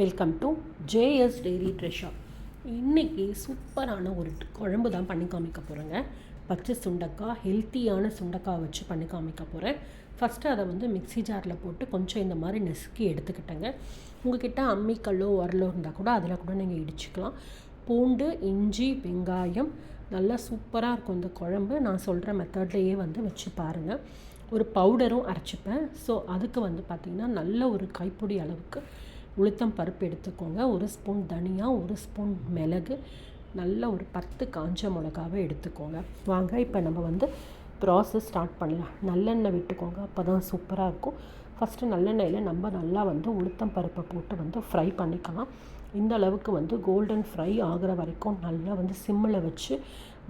Welcome to JS dairy treasure இன்றைக்கி சூப்பரான ஒரு குழம்பு தான் பண்ணி காமிக்க போகிறேங்க பச்சை சுண்டக்காய் ஹெல்த்தியான சுண்டக்காய் வச்சு பண்ணி காமிக்க போகிறேன் ஃபஸ்ட்டு அதை வந்து மிக்ஸி ஜாரில் போட்டு கொஞ்சம் இந்த மாதிரி நெசுக்கி எடுத்துக்கிட்டேங்க. உங்ககிட்ட அம்மிக்கல்லோ உரலோ இருந்தால் கூட அதில் கூட நீங்கள் இடிச்சுக்கலாம். பூண்டு இஞ்சி வெங்காயம் நல்லா சூப்பராக இருக்கும் இந்த குழம்பு. நான் சொல்கிற மெத்தட்லேயே வந்து வச்சு பாருங்கள் ஒரு பவுடரும் அரைச்சிப்பேன். ஸோ அதுக்கு வந்து பார்த்திங்கன்னா நல்ல ஒரு கைப்பொடி அளவுக்கு உளுத்தம் பருப்பு எடுத்துக்கோங்க. ஒரு ஸ்பூன் தனியா ஒரு ஸ்பூன் மிளகு. நல்ல ஒரு பத்து காஞ்ச மிளகாவை எடுத்துக்கோங்க. வாங்க இப்போ நம்ம வந்து ப்ராசஸ் ஸ்டார்ட் பண்ணலாம். நல்லெண்ணெய் விட்டுக்கோங்க. அப்போ தான் சூப்பராக இருக்கும். ஃபஸ்ட்டு நல்லெண்ணெயில் நம்ம நல்லா வந்து உளுத்தம் பருப்பை போட்டு வந்து ஃப்ரை பண்ணிக்கலாம். இந்த அளவுக்கு வந்து கோல்டன் ஃப்ரை ஆகிற வரைக்கும் நல்லா வந்து சிம்மில் வச்சு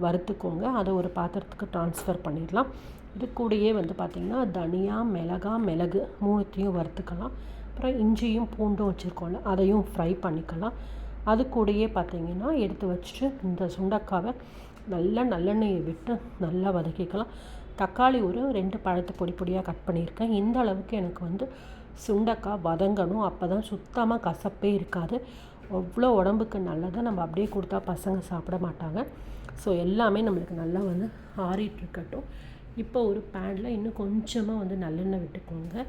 வறுத்துக்கோங்க. அதை ஒரு பாத்திரத்துக்கு ட்ரான்ஸ்ஃபர் பண்ணிடலாம். இது கூடயே வந்து பார்த்திங்கன்னா தனியாக மிளகா மிளகு மூணுத்தையும் வறுத்துக்கலாம். அப்புறம் இஞ்சியும் பூண்டும் வச்சுருக்கோம்ல அதையும் ஃப்ரை பண்ணிக்கலாம். அது கூடயே பார்த்திங்கன்னா எடுத்து வச்சுட்டு இந்த சுண்டக்காவை நல்லா நல்லெண்ணெயை விட்டு நல்லா வதக்கிக்கலாம். தக்காளி ஒரு ரெண்டு பழத்தை பொடி பொடியாக கட் பண்ணியிருக்கேன். இந்த அளவுக்கு எனக்கு வந்து சுண்டக்காய் வதங்கணும். அப்போ தான் சுத்தமாக கசப்பே இருக்காது. அவ்வளோ உடம்புக்கு நல்லதாக நம்ம அப்படியே கொடுத்தா பசங்க சாப்பிட மாட்டாங்க. ஸோ எல்லாமே நம்மளுக்கு நல்லா வந்து ஆறிட்டு இருக்கட்டும். இப்போ ஒரு பேனில் இன்னும் கொஞ்சமாக வந்து நல்லெண்ணெய் விட்டுக்கோங்க.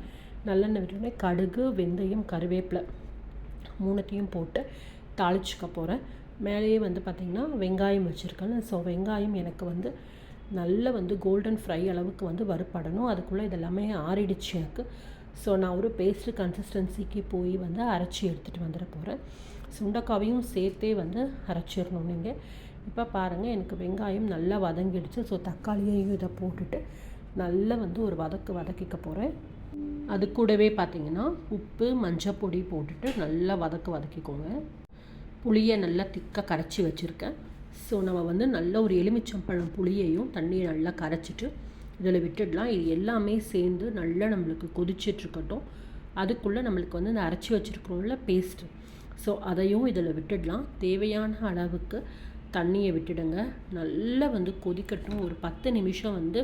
நல்லெண்ணெய் விட்டோடனே கடுகு வெந்தயம் கருவேப்பிலை மூணுத்தையும் போட்டு தாளிச்சுக்க போகிறேன் மேலேயே வந்து பார்த்திங்கன்னா வெங்காயம் வச்சுருக்கேன். ஸோ வெங்காயம் எனக்கு வந்து நல்ல வந்து கோல்டன் ஃப்ரை அளவுக்கு வந்து வறுப்படணும் அதுக்குள்ளே இதெல்லாமே ஆறிடுச்சு எனக்கு. ஸோ நான் ஒரு பேஸ்ட்டு கன்சிஸ்டன்சிக்கு போய் வந்து அரைச்சி எடுத்துகிட்டு வந்துட போகிறேன் சுண்டக்காவையும் சேர்த்தே வந்து அரைச்சிடணும் நீங்கள் இப்போ பாருங்கள் எனக்கு வெங்காயம் நல்லா வதங்கிடுச்சு. ஸோ தக்காளியையும் இதை போட்டுட்டு நல்லா வந்து ஒரு வதக்கு வதக்கிக்க போகிறேன் அது கூடவே பார்த்தீங்கன்னா உப்பு மஞ்சப்பொடி போட்டுட்டு நல்லா வதக்க வதக்கிக்கோங்க. புளியை நல்லா திக்காக கரைச்சி வச்சுருக்கேன். ஸோ நம்ம வந்து நல்ல ஒரு எலுமிச்சம்பழம் புளியையும் தண்ணியை நல்லா கரைச்சிட்டு இதில் விட்டுடலாம். இது எல்லாமே சேர்ந்து நல்லா நம்மளுக்கு கொதிச்சிட்ருக்கட்டும் அதுக்குள்ளே நம்மளுக்கு வந்து இந்த அரைச்சி வச்சுருக்கிறோம்ல பேஸ்ட்டு ஸோ அதையும் இதில் விட்டுடலாம். தேவையான அளவுக்கு தண்ணியை விட்டுடுங்க. நல்லா வந்து கொதிக்கட்டும். ஒரு பத்து நிமிஷம் வந்து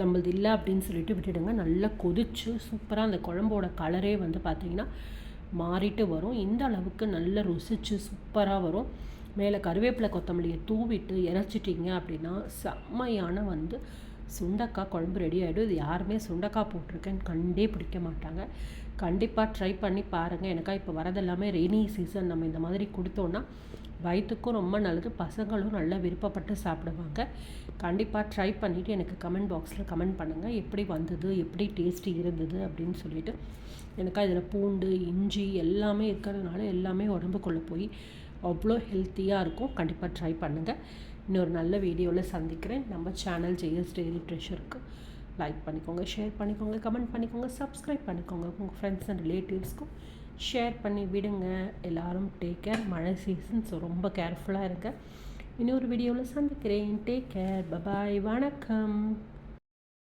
நம்மளது இல்லை அப்படின்னு சொல்லிட்டு விட்டுடுங்க. நல்லா கொதிச்சு சூப்பராக அந்த குழம்போட கலரே வந்து பார்த்திங்கன்னா மாறிட்டு வரும். இந்த அளவுக்கு நல்லா ருசிச்சு சூப்பராக வரும். மேலே கருவேப்பிலை கொத்தமல்லியை தூவிட்டு இறச்சிட்டிங்க அப்படின்னா செம்மையான வந்து சுண்டக்காய் குழம்பு ரெடி ஆகிடும் இது யாருமே சுண்டக்காய் போட்டிருக்கேன்னு கண்டே பிடிக்க மாட்டாங்க. கண்டிப்பாக ட்ரை பண்ணி பாருங்கள் எனக்கா இப்போ வரதெல்லாமே ரெய்னி சீசன் நம்ம இந்த மாதிரி கொடுத்தோன்னா வயிற்றுக்கும் ரொம்ப நல்லது பசங்களும் நல்லா விருப்பப்பட்டு சாப்பிடுவாங்க. கண்டிப்பாக ட்ரை பண்ணிவிட்டு எனக்கு கமெண்ட் பாக்ஸில் கமெண்ட் பண்ணுங்கள் எப்படி வந்தது? எப்படி டேஸ்ட்டு இருந்தது? அப்படின்னு சொல்லிட்டு. எனக்கா இதில் பூண்டு இஞ்சி எல்லாமே இருக்கிறதுனால எல்லாமே உடம்புக்குள்ளே போய் அவ்வளோ ஹெல்த்தியாக இருக்கும் கண்டிப்பாக ட்ரை பண்ணுங்கள் இன்னொரு நல்ல வீடியோவில் சந்திக்கிறேன். நம்ம சேனல் ஜெயஸ் டெய்லி ட்ரெஷருக்கு லைக் பண்ணிக்கோங்க ஷேர் பண்ணிக்கோங்க கமெண்ட் பண்ணிக்கோங்க சப்ஸ்கிரைப் பண்ணிக்கோங்க. உங்கள் ஃப்ரெண்ட்ஸ் அண்ட் ரிலேட்டிவ்ஸ்க்கும் ஷேர் பண்ணி விடுங்க. எல்லோரும் டேக் கேர் மழை சீசன் ஸோ ரொம்ப கேர்ஃபுல்லாக இருங்க. இன்னொரு வீடியோவில் சந்திக்கிறேன். டேக் கேர் பபாய் வணக்கம்.